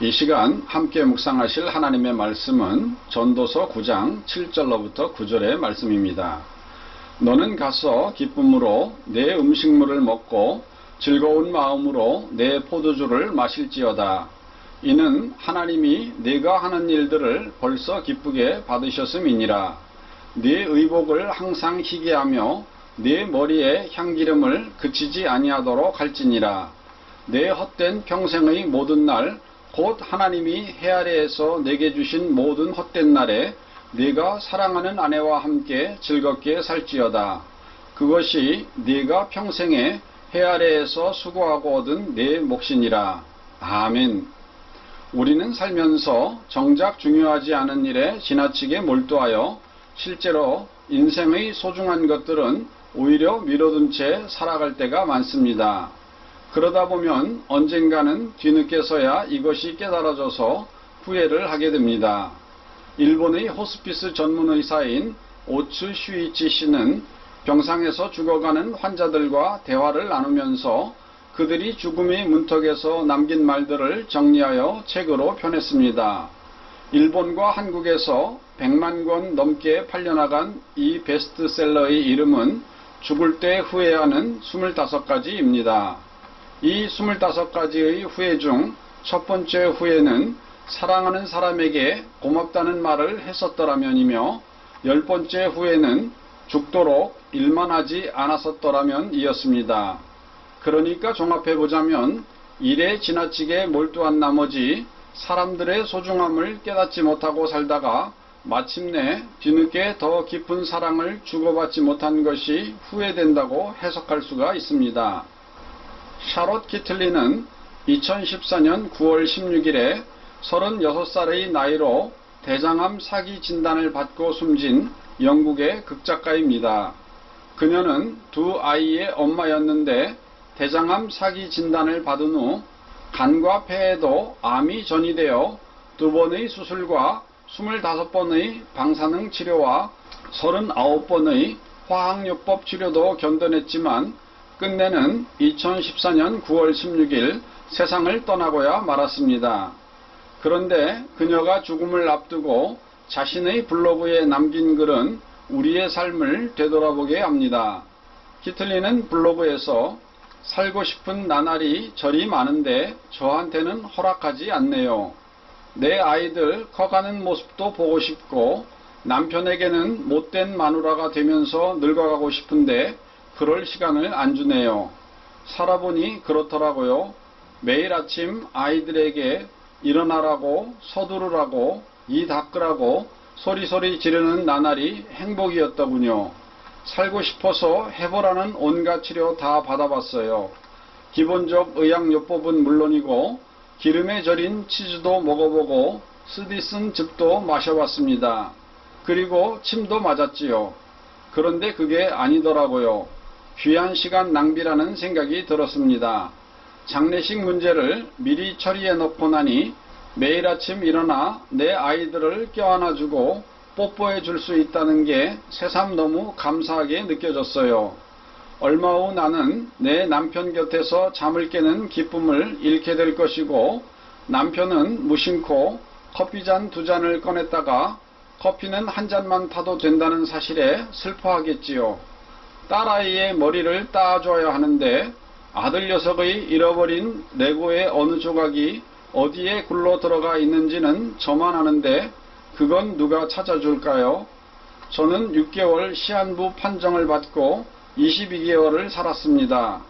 이 시간 함께 묵상하실 하나님의 말씀은 전도서 9장 7절로부터 9절의 말씀입니다. 너는 가서 기쁨으로 내 음식물을 먹고 즐거운 마음으로 내 포도주를 마실지어다. 이는 하나님이 네가 하는 일들을 벌써 기쁘게 받으셨음이니라. 네 의복을 항상 희게하며 네 머리에 향기름을 그치지 아니하도록 할지니라. 내 헛된 평생의 모든 날 곧 하나님이 해 아래에서 내게 주신 모든 헛된 날에 네가 사랑하는 아내와 함께 즐겁게 살지어다. 그것이 네가 평생에 해 아래에서 수고하고 얻은 내 몫이니라. 아멘. 우리는 살면서 정작 중요하지 않은 일에 지나치게 몰두하여 실제로 인생의 소중한 것들은 오히려 미뤄둔 채 살아갈 때가 많습니다. 그러다 보면 언젠가는 뒤늦게서야 이것이 깨달아져서 후회를 하게 됩니다. 일본의 호스피스 전문 의사인 오츠 슈이치 씨는 병상에서 죽어가는 환자들과 대화를 나누면서 그들이 죽음의 문턱에서 남긴 말들을 정리하여 책으로 펴냈습니다. 일본과 한국에서 100만 권 넘게 팔려나간 이 베스트셀러의 이름은 죽을 때 후회하는 25가지입니다. 이 25가지의 후회 중 첫 번째 후회는 사랑하는 사람에게 고맙다는 말을 했었더라면이며 열 번째 후회는 죽도록 일만 하지 않았었더라면 이었습니다. 그러니까 종합해보자면 일에 지나치게 몰두한 나머지 사람들의 소중함을 깨닫지 못하고 살다가 마침내 뒤늦게 더 깊은 사랑을 주고받지 못한 것이 후회된다고 해석할 수가 있습니다. 샤롯 키틀리는 2014년 9월 16일에 36살의 나이로 대장암 사기 진단을 받고 숨진 영국의 극작가입니다. 그녀는 두 아이의 엄마였는데 대장암 사기 진단을 받은 후 간과 폐에도 암이 전이되어 두 번의 수술과 25번의 방사능 치료와 39번의 화학요법 치료도 견뎌냈지만 끝내는 2014년 9월 16일 세상을 떠나고야 말았습니다. 그런데 그녀가 죽음을 앞두고 자신의 블로그에 남긴 글은 우리의 삶을 되돌아보게 합니다. 키틀리는 블로그에서 살고 싶은 나날이 저리 많은데 저한테는 허락하지 않네요. 내 아이들 커가는 모습도 보고 싶고 남편에게는 못된 마누라가 되면서 늙어가고 싶은데 그럴 시간을 안 주네요. 살아보니 그렇더라고요. 매일 아침 아이들에게 일어나라고 서두르라고 이 닦으라고 소리소리 지르는 나날이 행복이었더군요. 살고 싶어서 해보라는 온갖 치료 다 받아봤어요. 기본적 의학요법은 물론이고 기름에 절인 치즈도 먹어보고 쓰디 쓴 즙도 마셔봤습니다. 그리고 침도 맞았지요. 그런데 그게 아니더라고요. 귀한 시간 낭비라는 생각이 들었습니다. 장례식 문제를 미리 처리해 놓고 나니 매일 아침 일어나 내 아이들을 껴안아주고 뽀뽀해 줄 수 있다는 게 새삼 너무 감사하게 느껴졌어요. 얼마 후 나는 내 남편 곁에서 잠을 깨는 기쁨을 잃게 될 것이고 남편은 무심코 커피잔 두 잔을 꺼냈다가 커피는 한 잔만 타도 된다는 사실에 슬퍼하겠지요. 딸아이의 머리를 따줘야 하는데 아들 녀석의 잃어버린 레고의 어느 조각이 어디에 굴러 들어가 있는지는 저만 아는데 그건 누가 찾아줄까요? 저는 6개월 시한부 판정을 받고 22개월을 살았습니다.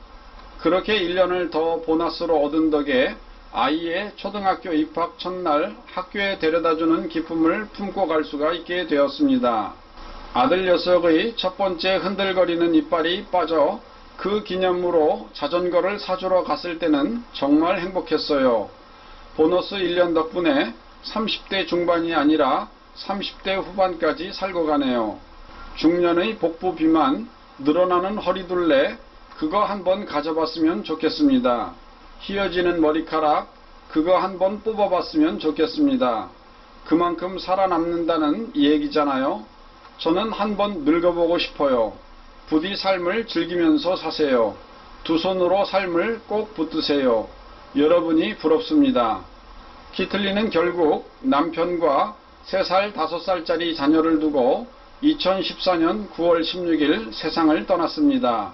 그렇게 1년을 더 보너스로 얻은 덕에 아이의 초등학교 입학 첫날 학교에 데려다주는 기쁨을 품고 갈 수가 있게 되었습니다. 아들 녀석의 첫 번째 흔들거리는 이빨이 빠져 그 기념으로 자전거를 사주러 갔을 때는 정말 행복했어요. 보너스 1년 덕분에 30대 중반이 아니라 30대 후반까지 살고 가네요. 중년의 복부 비만, 늘어나는 허리둘레, 그거 한번 가져봤으면 좋겠습니다. 휘어지는 머리카락, 그거 한번 뽑아봤으면 좋겠습니다. 그만큼 살아남는다는 얘기잖아요. 저는 한번 늙어보고 싶어요. 부디 삶을 즐기면서 사세요. 두 손으로 삶을 꼭 붙드세요. 여러분이 부럽습니다. 키틀리는 결국 남편과 3살, 5살짜리 자녀를 두고 2014년 9월 16일 세상을 떠났습니다.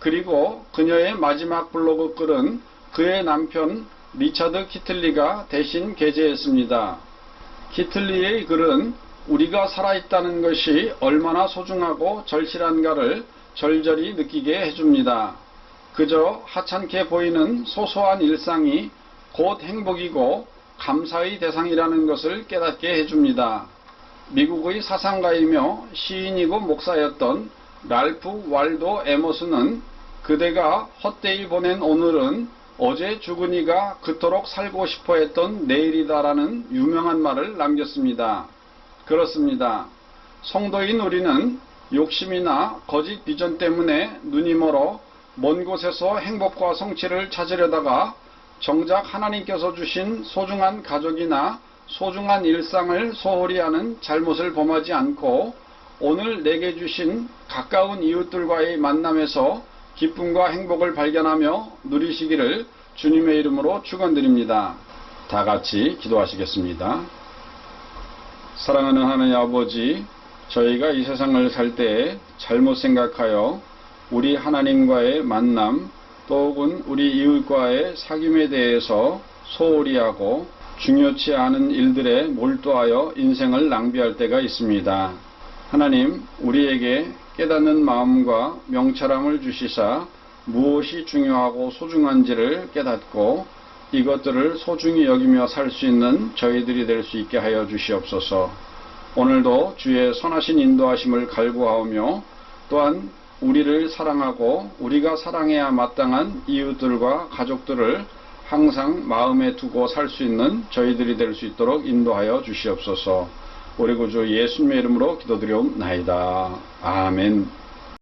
그리고 그녀의 마지막 블로그 글은 그의 남편 리차드 키틀리가 대신 게재했습니다. 키틀리의 글은 우리가 살아있다는 것이 얼마나 소중하고 절실한가를 절절히 느끼게 해줍니다. 그저 하찮게 보이는 소소한 일상이 곧 행복이고 감사의 대상이라는 것을 깨닫게 해줍니다. 미국의 사상가이며 시인이고 목사였던 랄프 왈도 에머스는 그대가 헛되이 보낸 오늘은 어제 죽은 이가 그토록 살고 싶어 했던 내일이다라는 유명한 말을 남겼습니다. 그렇습니다. 성도인 우리는 욕심이나 거짓 비전 때문에 눈이 멀어 먼 곳에서 행복과 성취를 찾으려다가 정작 하나님께서 주신 소중한 가족이나 소중한 일상을 소홀히 하는 잘못을 범하지 않고 오늘 내게 주신 가까운 이웃들과의 만남에서 기쁨과 행복을 발견하며 누리시기를 주님의 이름으로 축원드립니다. 다 같이 기도하시겠습니다. 사랑하는 하나님 아버지, 저희가 이 세상을 살 때에 잘못 생각하여 우리 하나님과의 만남, 또 혹은 우리 이웃과의 사귐에 대해서 소홀히 하고 중요치 않은 일들에 몰두하여 인생을 낭비할 때가 있습니다. 하나님, 우리에게 깨닫는 마음과 명철함을 주시사 무엇이 중요하고 소중한지를 깨닫고 이것들을 소중히 여기며 살 수 있는 저희들이 될 수 있게 하여 주시옵소서. 오늘도 주의 선하신 인도하심을 갈구하오며 또한 우리를 사랑하고 우리가 사랑해야 마땅한 이웃들과 가족들을 항상 마음에 두고 살 수 있는 저희들이 될 수 있도록 인도하여 주시옵소서. 우리 구주 예수님의 이름으로 기도드리옵나이다. 아멘.